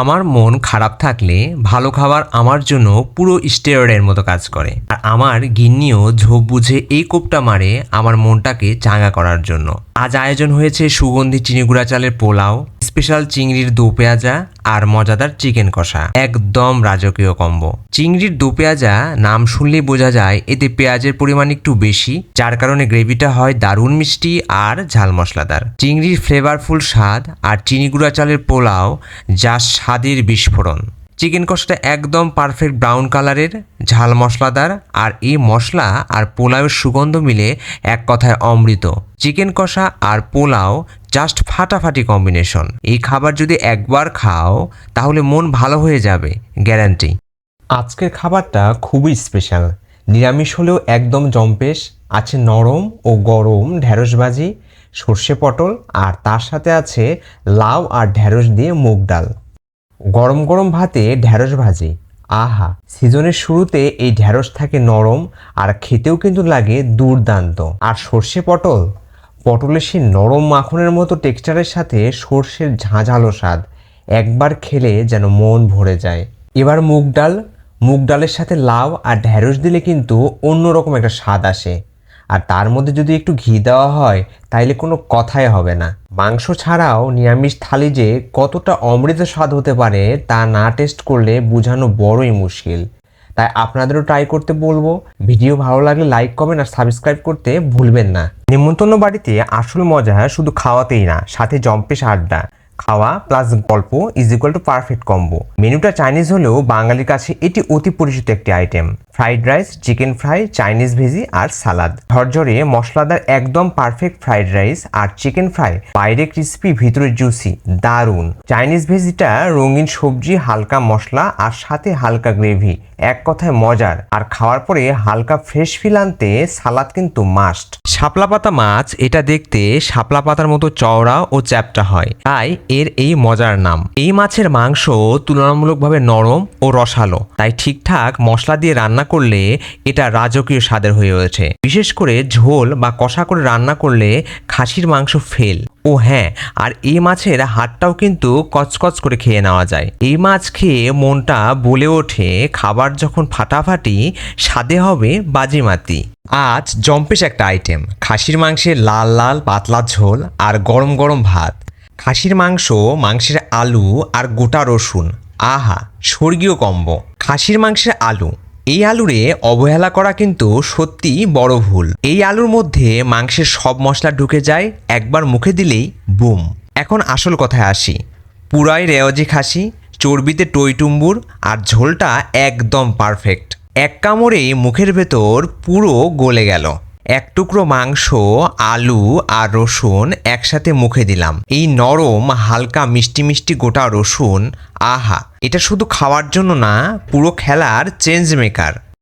আমার মন খারাপ থাকলে ভালো খাবার আমার জন্য পুরো স্টেরয়েডের মতো কাজ করে। আর আমার গিন্নিও ঝোপ বুঝে এই কোপটা মারে আমার মনটাকে চাঙ্গা করার জন্য। আজ আয়োজন হয়েছে সুগন্ধি চিনিগুড়া চালের পোলাও। স্পেশাল চিংড়ির দো পেঁয়াজা আর মজাদার চিকেন কষা। একদম রাজকীয় কম্বো। চিংড়ির দো পেঁয়াজা নাম শুনলেই বোঝা যায়, এতে পেঁয়াজের পরিমাণ একটু বেশি, যার কারণে গ্রেভিটা হয় দারুণ মিষ্টি আর ঝাল মশলাদার। চিংড়ির ফ্লেভারফুল স্বাদ আর চিনিগুড়া চালের পোলাও যা স্বাদের বিস্ফোরণ। চিকেন কষাটা একদম পারফেক্ট ব্রাউন কালারের ঝাল মশলাদার আর এই মশলা আর পোলাওয়ের সুগন্ধ মিলে এক কথায় অমৃত। চিকেন কষা আর পোলাও জাস্ট ফাটাফাটি কম্বিনেশন। এই খাবার যদি একবার খাও, তাহলে মন ভালো হয়ে যাবে, গ্যারান্টি। আজকের খাবারটা খুবই স্পেশাল। নিরামিষ হলেও একদম জম্পেশ, আছে নরম ও গরম ঢ্যাঁড়স ভাজি, সর্ষে পটল, আর তার সাথে আছে লাউ আর ঢ্যাঁড়স দিয়ে মুগ ডাল। গরম গরম ভাতে ঢ্যাঁড়স ভাজি। আহা, সিজনের শুরুতে এই ঢ্যাঁড়স থাকে নরম, আর খেতেও কিন্তু লাগে দুর্দান্ত। আর সর্ষে পটল? পটলের সেই নরম মাখনের মতো টেক্সচারের সাথে সর্ষের ঝাঁঝালো স্বাদ একবার খেলে যেন মন ভরে যায়। এবার মুগ ডাল, মুগ ডালের সাথে লাউ আর ঢ্যাঁড়স দিলে কিন্তু অন্যরকম একটা স্বাদ আসে। আর তার মধ্যে যদি একটু ঘি দেওয়া হয়, তাইলে কোনো কথাই হবে না। মাংস ছাড়াও নিরামিষ থালি যে কতটা অমৃত স্বাদ হতে পারে, তা না টেস্ট করলে বোঝানো বড়ই মুশকিল। তাই আপনাদেরও ট্রাই করতে বলব। ভিডিও ভালো লাগলে লাইক কমেন্ট আর সাবস্ক্রাইব করতে ভুলবেন না। নিমন্ত্রণ বাড়িতে আসল মজা শুধু খাওয়াতেই না, সাথে জম্পেশ আড্ডা। খাওয়া প্লাস গল্প is equal to perfect combo মেনুটা চাইনিজ হলেও বাঙালির কাছে এটি অতি পরিচিত একটি item fried rice chicken fry Chinese veggie আর সালাদ ঝরঝরে মশলাদার একদম পারফেক্ট ফ্রাইড রাইস আর চিকেন ফ্রাই বাইরে ক্রিস্পি ভিতরে জুসি দারুণ চাইনিজ ভেজিটা রঙিন সবজি, হালকা মশলা আর সাথে হালকা গ্রেভি এক কথায় মজার। আর খাওয়ার পরে হালকা ফ্রেশ ফিল আনতে সালাদ কিন্তু মাস্ট শাপলা পাতা মাছ, এটা দেখতে শাপলা পাতার মতো চওড়া ও চ্যাপটা হয়। তাই এর এই মজার নাম। এই মাছের মাংস তুলনামূলকভাবে নরম ও রসালো। তাই ঠিকঠাক মশলা দিয়ে রান্না করলে এটা রাজকীয় স্বাদের হয়ে ওঠে। বিশেষ করে ঝোল বা কষা করে রান্না করলে খাসির মাংস ফেল। ও হ্যাঁ আর এই মাছের হাড়টাও কিন্তু কচকচ করে খেয়ে নেওয়া যায়। এই মাছ খেয়ে মনটা বলে ওঠে, খাবার যখন ফাটাফাটি, স্বাদে হবে বাজিমাতি। আজ জম্পেশ একটা আইটেম খাসির মাংসের লাল লাল পাতলা ঝোল আর গরম গরম ভাত। খাসির মাংস, মাংসের আলু আর গোটা রসুন। আহা, স্বর্গীয় কম্বো। খাসির মাংসের আলু। এই আলুরে অবহেলা করা কিন্তু সত্যি বড় ভুল। এই আলুর মধ্যে মাংসের সব মশলা ঢুকে যায়, একবার মুখে দিলেই বুম। এখন আসল কথায় আসি। পুরাই রেওয়াজি খাসি, চর্বিতে টইটুম্বুর আর ঝোলটা একদম পারফেক্ট। এক কামড়েই মুখের ভেতর পুরো গলে গেল। এক টুকরো মাংস, আলু আর রসুন একসাথে মুখে দিলাম। এই নরম, হালকা, মিষ্টি মিষ্টি গোটা রসুন, আহা! এটা শুধু খাওয়ার জন্য না, পুরো খেলার চেঞ্জ মেকার।